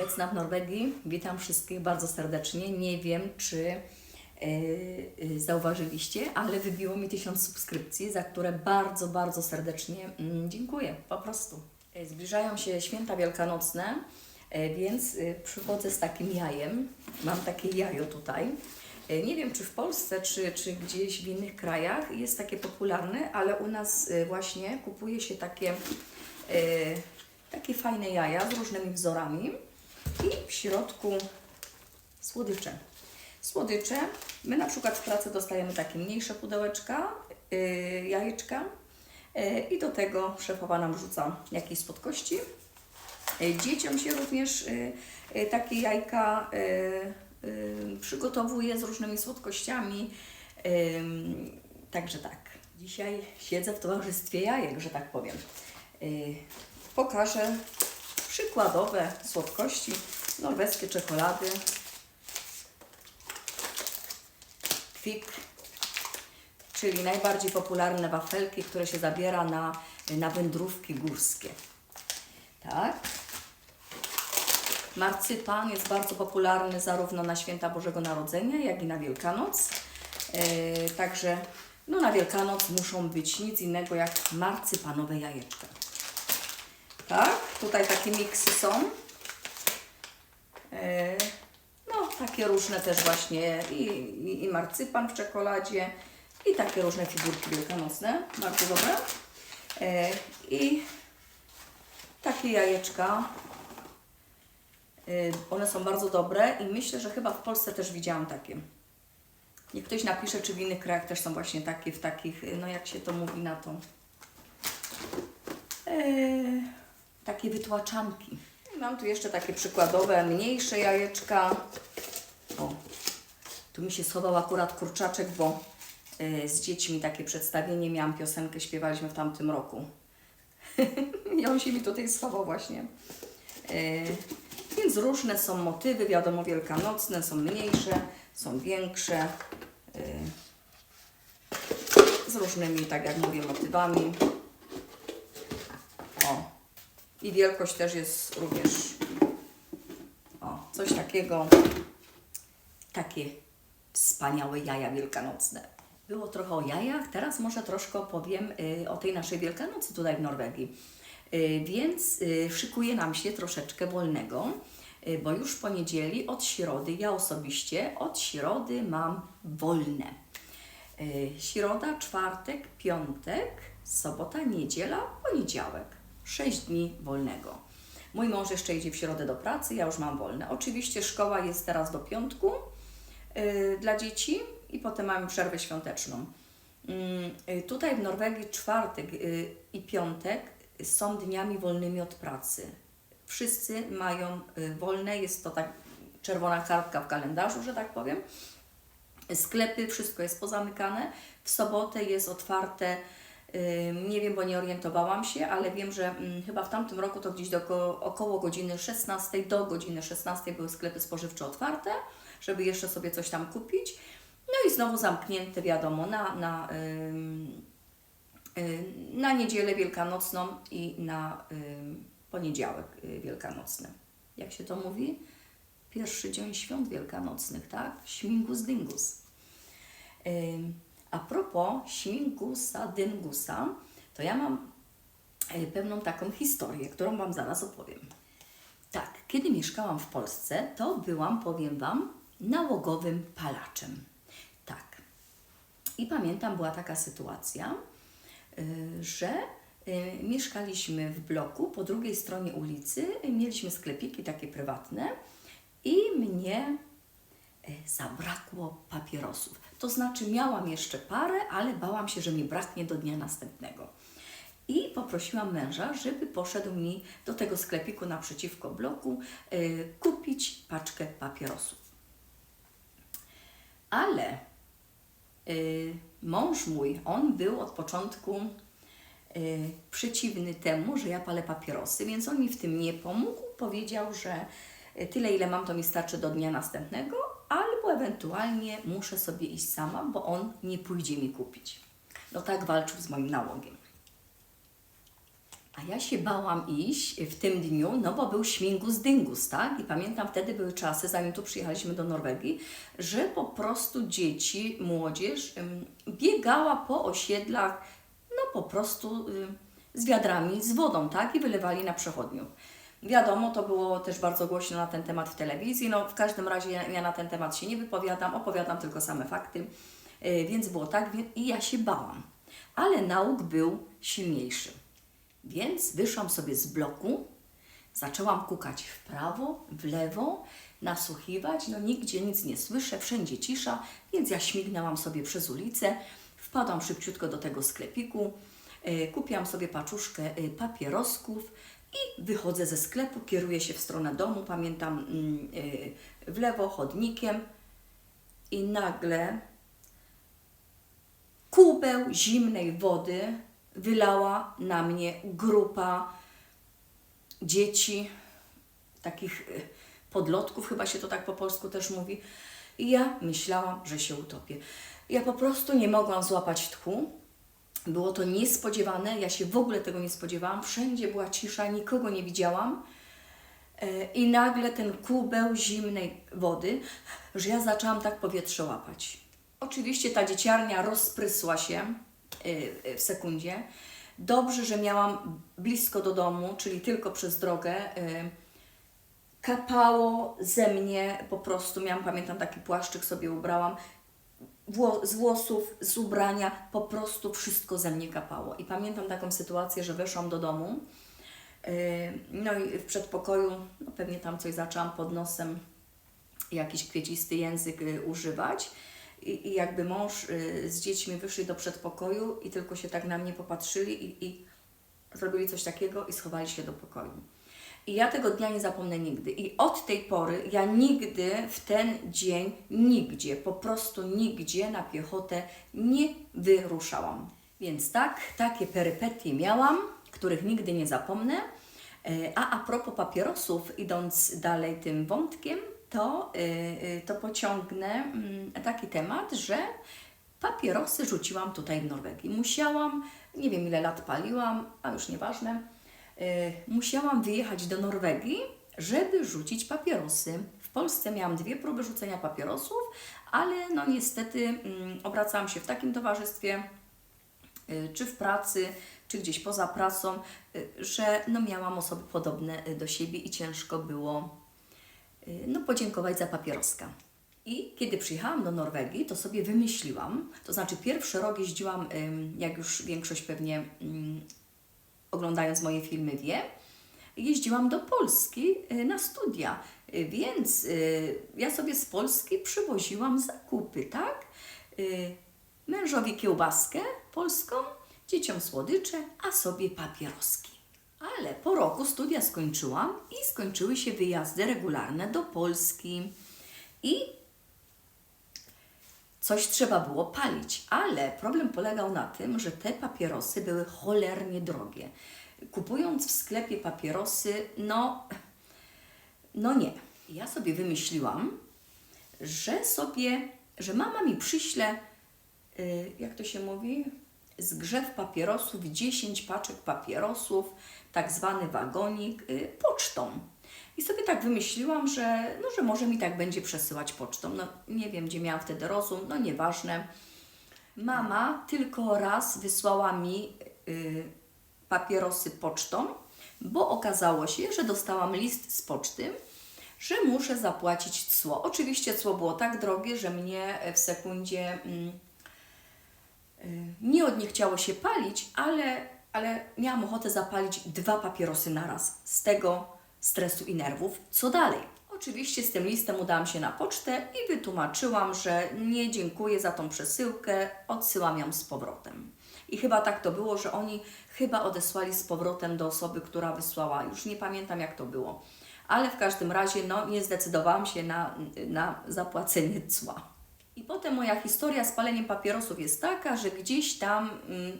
obecna w Norwegii. Witam wszystkich bardzo serdecznie. Nie wiem, czy e, e, zauważyliście, ale wybiło mi tysiąc subskrypcji, za które bardzo, bardzo serdecznie mm, dziękuję. Po prostu. E, Zbliżają się święta wielkanocne, więc przychodzę z takim jajem. Mam takie jajo tutaj. Nie wiem, czy w Polsce, czy, czy gdzieś w innych krajach jest takie popularne, ale u nas właśnie kupuje się takie, takie fajne jaja z różnymi wzorami i w środku słodycze. Słodycze. My na przykład w pracy dostajemy takie mniejsze pudełeczka, e, jajeczka e, i do tego szefowa nam rzuca jakieś słodkości. E, Dzieciom się również y, y, takie jajka y, y, przygotowuje z różnymi słodkościami. Ym, Także tak, dzisiaj siedzę w towarzystwie jajek, że tak powiem. Y, Pokażę przykładowe słodkości, norweskie czekolady, kwik, czyli najbardziej popularne wafelki, które się zabiera na, na wędrówki górskie. Tak. Marcypan jest bardzo popularny zarówno na święta Bożego Narodzenia, jak i na Wielkanoc. E, także no, na Wielkanoc muszą być nic innego jak marcypanowe jajeczka. Tak, tutaj takie miksy są. E, no, takie różne też właśnie i, i, i marcypan w czekoladzie i takie różne figurki wielkanocne, bardzo dobre. E, I takie jajeczka. Y, One są bardzo dobre i myślę, że chyba w Polsce też widziałam takie. Niech ktoś napisze, czy w innych krajach też są właśnie takie, w takich, no jak się to mówi na to, Eee, takie wytłaczanki. Mam tu jeszcze takie przykładowe, mniejsze jajeczka. O, tu mi się schował akurat kurczaczek, bo y, z dziećmi takie przedstawienie miałam, piosenkę śpiewaliśmy w tamtym roku. I on się mi tutaj schował właśnie. Yy, więc różne są motywy, wiadomo, wielkanocne, są mniejsze, są większe. Yy, z różnymi, tak jak mówię, motywami. I wielkość też jest również o, coś takiego. Takie wspaniałe jaja wielkanocne. Było trochę o jajach, teraz może troszkę opowiem y, o tej naszej Wielkanocy tutaj w Norwegii. Y, więc y, szykuje nam się troszeczkę wolnego, bo już w poniedzieli od środy, ja osobiście od środy mam wolne. Środa, czwartek, piątek, sobota, niedziela, poniedziałek. Sześć dni wolnego. Mój mąż jeszcze idzie w środę do pracy, ja już mam wolne. Oczywiście szkoła jest teraz do piątku y, dla dzieci i potem mamy przerwę świąteczną. Mm, y, Tutaj w Norwegii czwartek y, i piątek są dniami wolnymi od pracy. Wszyscy mają y, wolne, jest to tak czerwona kartka w kalendarzu, że tak powiem. Sklepy, wszystko jest pozamykane. W sobotę jest otwarte, nie wiem, bo nie orientowałam się, ale wiem, że mm, chyba w tamtym roku to gdzieś do około, godziny 16 do godziny 16 były sklepy spożywcze otwarte, żeby jeszcze sobie coś tam kupić. No i znowu zamknięte, wiadomo, na, na, na niedzielę wielkanocną i na poniedziałek y, wielkanocny. Jak się to mówi? Pierwszy dzień świąt wielkanocnych, tak? Śmingus dingus. A propos śmingusa dyngusa, to ja mam y, pewną taką historię, którą Wam zaraz opowiem. Tak, kiedy mieszkałam w Polsce, to byłam, powiem Wam, nałogowym palaczem. Tak. I pamiętam, była taka sytuacja, y, że y, mieszkaliśmy w bloku, po drugiej stronie ulicy mieliśmy sklepiki takie prywatne i mnie zabrakło papierosów. To znaczy miałam jeszcze parę, ale bałam się, że mi braknie do dnia następnego. I poprosiłam męża, żeby poszedł mi do tego sklepiku naprzeciwko bloku y, kupić paczkę papierosów. Ale y, mąż mój, on był od początku y, przeciwny temu, że ja palę papierosy, więc on mi w tym nie pomógł. Powiedział, że tyle, ile mam, to mi starczy do dnia następnego, albo ewentualnie muszę sobie iść sama, bo on nie pójdzie mi kupić. No tak walczył z moim nałogiem. A ja się bałam iść w tym dniu, no bo był śmigus dyngus, tak? I pamiętam wtedy były czasy, zanim tu przyjechaliśmy do Norwegii, że po prostu dzieci, młodzież biegała po osiedlach, no po prostu ym, z wiadrami, z wodą, tak? I wylewali na przechodniów. Wiadomo, to było też bardzo głośno na ten temat w telewizji. No, w każdym razie ja, ja na ten temat się nie wypowiadam, opowiadam tylko same fakty. Yy, więc było tak i ja się bałam. Ale nauk był silniejszy. Więc wyszłam sobie z bloku, zaczęłam kukać w prawo, w lewo, nasłuchiwać, no nigdzie nic nie słyszę, wszędzie cisza, więc ja śmignęłam sobie przez ulicę, wpadłam szybciutko do tego sklepiku, e, kupiłam sobie paczuszkę e, papierosków i wychodzę ze sklepu, kieruję się w stronę domu, pamiętam mm, e, w lewo chodnikiem i nagle kubeł zimnej wody wylała na mnie grupa dzieci, takich y, podlotków, chyba się to tak po polsku też mówi. I ja myślałam, że się utopię. Ja po prostu nie mogłam złapać tchu. Było to niespodziewane, ja się w ogóle tego nie spodziewałam. Wszędzie była cisza, nikogo nie widziałam. E, I nagle ten kubeł zimnej wody, że ja zaczęłam tak powietrze łapać. Oczywiście ta dzieciarnia rozprysła się y, y, w sekundzie. Dobrze, że miałam blisko do domu, czyli tylko przez drogę. Kapało ze mnie po prostu, miałam, pamiętam, taki płaszczyk sobie ubrałam. Z włosów, z ubrania, po prostu wszystko ze mnie kapało. I pamiętam taką sytuację, że weszłam do domu, yy, no i w przedpokoju, no pewnie tam coś zaczęłam pod nosem, jakiś kwiecisty język y, używać. I, I jakby mąż y, z dziećmi wyszli do przedpokoju i tylko się tak na mnie popatrzyli i, i zrobili coś takiego i schowali się do pokoju. I ja tego dnia nie zapomnę nigdy. I od tej pory ja nigdy w ten dzień, nigdzie, po prostu nigdzie na piechotę nie wyruszałam. Więc tak, takie perypetie miałam, których nigdy nie zapomnę. E, A a propos papierosów, idąc dalej tym wątkiem, to, y, y, to pociągnę mm, taki temat, że papierosy rzuciłam tutaj w Norwegii. Musiałam, nie wiem ile lat paliłam, a już nieważne, musiałam wyjechać do Norwegii, żeby rzucić papierosy. W Polsce miałam dwie próby rzucenia papierosów, ale no niestety mm, obracałam się w takim towarzystwie, y, czy w pracy, czy gdzieś poza pracą, y, że no miałam osoby podobne do siebie i ciężko było no, podziękować za papieroska. I kiedy przyjechałam do Norwegii, to sobie wymyśliłam, to znaczy pierwszy rok jeździłam, jak już większość pewnie ym, oglądając moje filmy wie, jeździłam do Polski y, na studia, Y, więc y, ja sobie z Polski przywoziłam zakupy, tak? Mężowi kiełbaskę polską, dzieciom słodycze, a sobie papieroski. Ale po roku studia skończyłam i skończyły się wyjazdy regularne do Polski. I coś trzeba było palić, ale problem polegał na tym, że te papierosy były cholernie drogie. Kupując w sklepie papierosy, no, no nie. Ja sobie wymyśliłam, że sobie, że mama mi przyśle, y, jak to się mówi, zgrzew papierosów, 10 paczek papierosów, tak zwany wagonik, y, pocztą. I sobie tak wymyśliłam, że, no, że może mi tak będzie przesyłać pocztą. No nie wiem, gdzie miałam wtedy rozum, no nieważne. Mama tylko raz wysłała mi y, papierosy pocztą, bo okazało się, że dostałam list z poczty, że muszę zapłacić cło. Oczywiście cło było tak drogie, że mnie w sekundzie mm, y, nie od nie chciało się palić, ale, ale miałam ochotę zapalić dwa papierosy naraz z tego stresu i nerwów. Co dalej? Oczywiście z tym listem udałam się na pocztę i wytłumaczyłam, że nie dziękuję za tą przesyłkę, odsyłam ją z powrotem. I chyba tak to było, że oni chyba odesłali z powrotem do osoby, która wysłała. Już nie pamiętam jak to było. Ale w każdym razie no, nie zdecydowałam się na, na zapłacenie cła. I potem moja historia z paleniem papierosów jest taka, że gdzieś tam mm,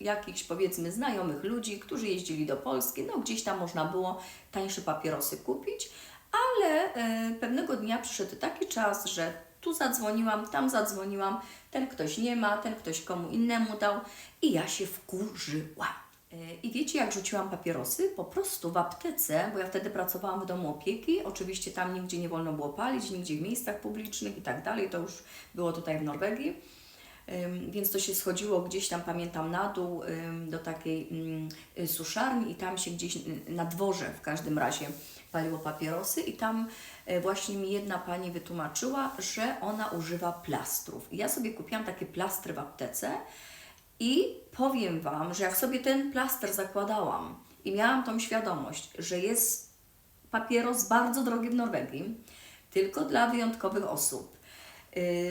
jakichś powiedzmy znajomych ludzi, którzy jeździli do Polski, no gdzieś tam można było tańsze papierosy kupić, ale e, pewnego dnia przyszedł taki czas, że tu zadzwoniłam, tam zadzwoniłam, ten ktoś nie ma, ten ktoś komu innemu dał i ja się wkurzyłam. E, I wiecie, jak rzuciłam papierosy? Po prostu w aptece, bo ja wtedy pracowałam w domu opieki. Oczywiście tam nigdzie nie wolno było palić, nigdzie w miejscach publicznych i tak dalej. To już było tutaj w Norwegii. Więc to się schodziło gdzieś tam, pamiętam, na dół do takiej y, suszarni i tam się gdzieś na dworze w każdym razie paliło papierosy i tam y, właśnie mi jedna pani wytłumaczyła, że ona używa plastrów. I ja sobie kupiłam takie plastry w aptece i powiem Wam, że jak sobie ten plaster zakładałam i miałam tą świadomość, że jest papieros bardzo drogi w Norwegii, tylko dla wyjątkowych osób,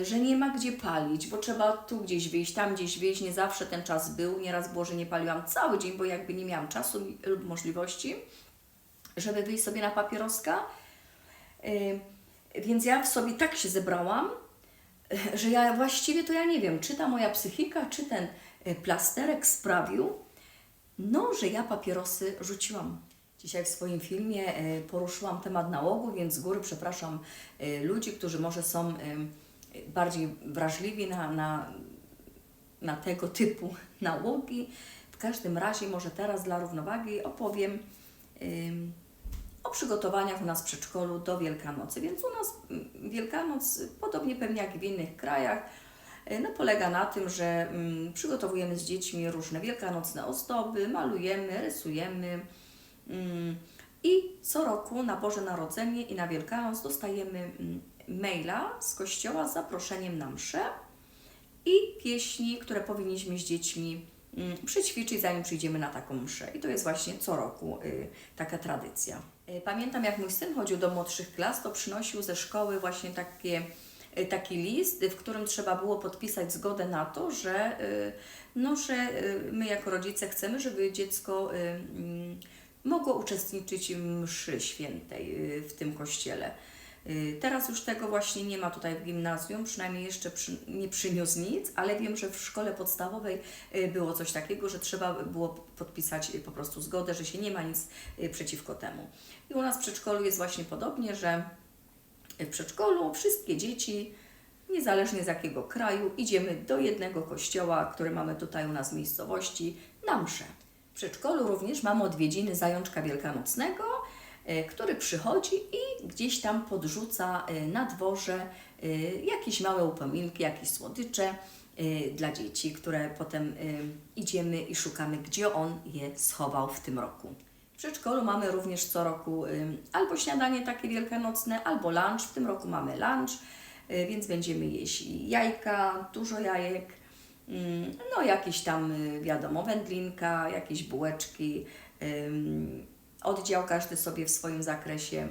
że nie ma gdzie palić, bo trzeba tu gdzieś wyjść, tam gdzieś wyjść, nie zawsze ten czas był, nieraz było, że nie paliłam cały dzień, bo jakby nie miałam czasu lub możliwości, żeby wyjść sobie na papieroska. Yy, Więc ja w sobie tak się zebrałam, że ja właściwie to ja nie wiem, czy ta moja psychika, czy ten y, plasterek sprawił, no, że ja papierosy rzuciłam. Dzisiaj w swoim filmie y, poruszyłam temat nałogu, więc z góry przepraszam y, ludzi, którzy może są y, y, bardziej wrażliwi na, na, na tego typu nałogi. W każdym razie może teraz dla równowagi opowiem o przygotowaniach u nas w przedszkolu do Wielkanocy. Więc u nas mm, Wielkanoc, podobnie pewnie jak w innych krajach, y, no, polega na tym, że mm, przygotowujemy z dziećmi różne wielkanocne ozdoby, malujemy, rysujemy. I co roku na Boże Narodzenie i na Wielkanoc dostajemy mm, maila z kościoła z zaproszeniem na mszę i pieśni, które powinniśmy z dziećmi mm, przećwiczyć, zanim przyjdziemy na taką mszę. I to jest właśnie co roku y, taka tradycja. Y, Pamiętam, jak mój syn chodził do młodszych klas, to przynosił ze szkoły właśnie takie, y, taki list, w którym trzeba było podpisać zgodę na to, że, no, że my jako rodzice chcemy, żeby dziecko mm, mogło uczestniczyć w mszy świętej y, w tym kościele. Y, Teraz już tego właśnie nie ma tutaj w gimnazjum, przynajmniej jeszcze przy, nie przyniósł nic, ale wiem, że w szkole podstawowej y, było coś takiego, że trzeba było podpisać po prostu zgodę, że się nie ma nic przeciwko temu. I u nas w przedszkolu jest właśnie podobnie, że w przedszkolu wszystkie dzieci, niezależnie z jakiego kraju, idziemy do jednego kościoła, który mamy tutaj u nas w miejscowości, na mszę. W przedszkolu również mamy odwiedziny zajączka wielkanocnego, e, który przychodzi i gdzieś tam podrzuca e, na dworze e, jakieś małe upominki, jakieś słodycze dla dzieci, które potem idziemy i szukamy, gdzie on je schował w tym roku. W przedszkolu mamy również co roku albo śniadanie takie wielkanocne, albo lunch. W tym roku mamy lunch, więc będziemy jeść jajka, dużo jajek, no jakieś tam, y, wiadomo, wędlinka, jakieś bułeczki. Oddział każdy sobie w swoim zakresie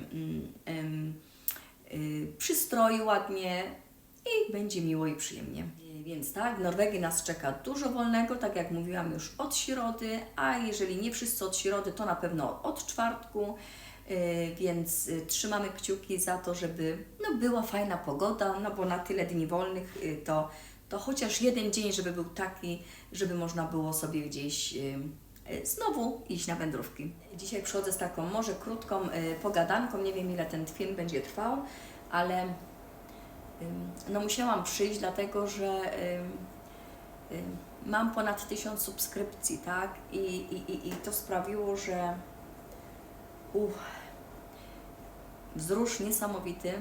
ym, y, przystroi ładnie i będzie miło i przyjemnie. Y, Więc tak, w Norwegii nas czeka dużo wolnego, tak jak mówiłam już od środy, a jeżeli nie wszyscy od środy, to na pewno od czwartku. Więc trzymamy kciuki za to, żeby no, była fajna pogoda, no bo na tyle dni wolnych to, to chociaż jeden dzień, żeby był taki, żeby można było sobie gdzieś y, y, znowu iść na wędrówki. Dzisiaj przychodzę z taką może krótką y, pogadanką, nie wiem ile ten film będzie trwał, ale no musiałam przyjść, dlatego że mam ponad tysiąc subskrypcji, tak? I, i, i, to sprawiło, że uff, wzrusz niesamowity.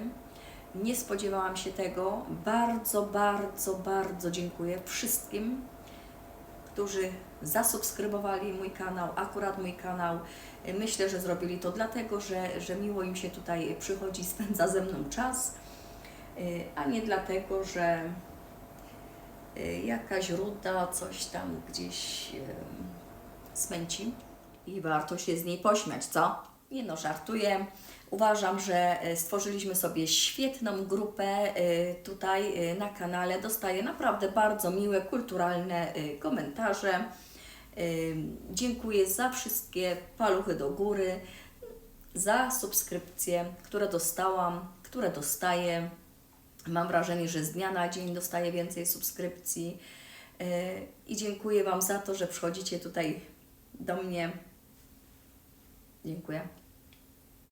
Nie spodziewałam się tego. Bardzo, bardzo, bardzo dziękuję wszystkim, którzy zasubskrybowali mój kanał, akurat mój kanał. Myślę, że zrobili to dlatego, że, że miło im się tutaj przychodzi, spędza ze mną czas, y, a nie dlatego, że y, jakaś ruda coś tam gdzieś y, smęci i warto się z niej pośmiać, co? Nie no, żartuję. Uważam, że y, stworzyliśmy sobie świetną grupę y, tutaj y, na kanale. Dostaję naprawdę bardzo miłe, kulturalne komentarze. Dziękuję za wszystkie paluchy do góry, za subskrypcje, które dostałam, które dostaję. Mam wrażenie, że z dnia na dzień dostaję więcej subskrypcji. I dziękuję Wam za to, że przychodzicie tutaj do mnie. Dziękuję.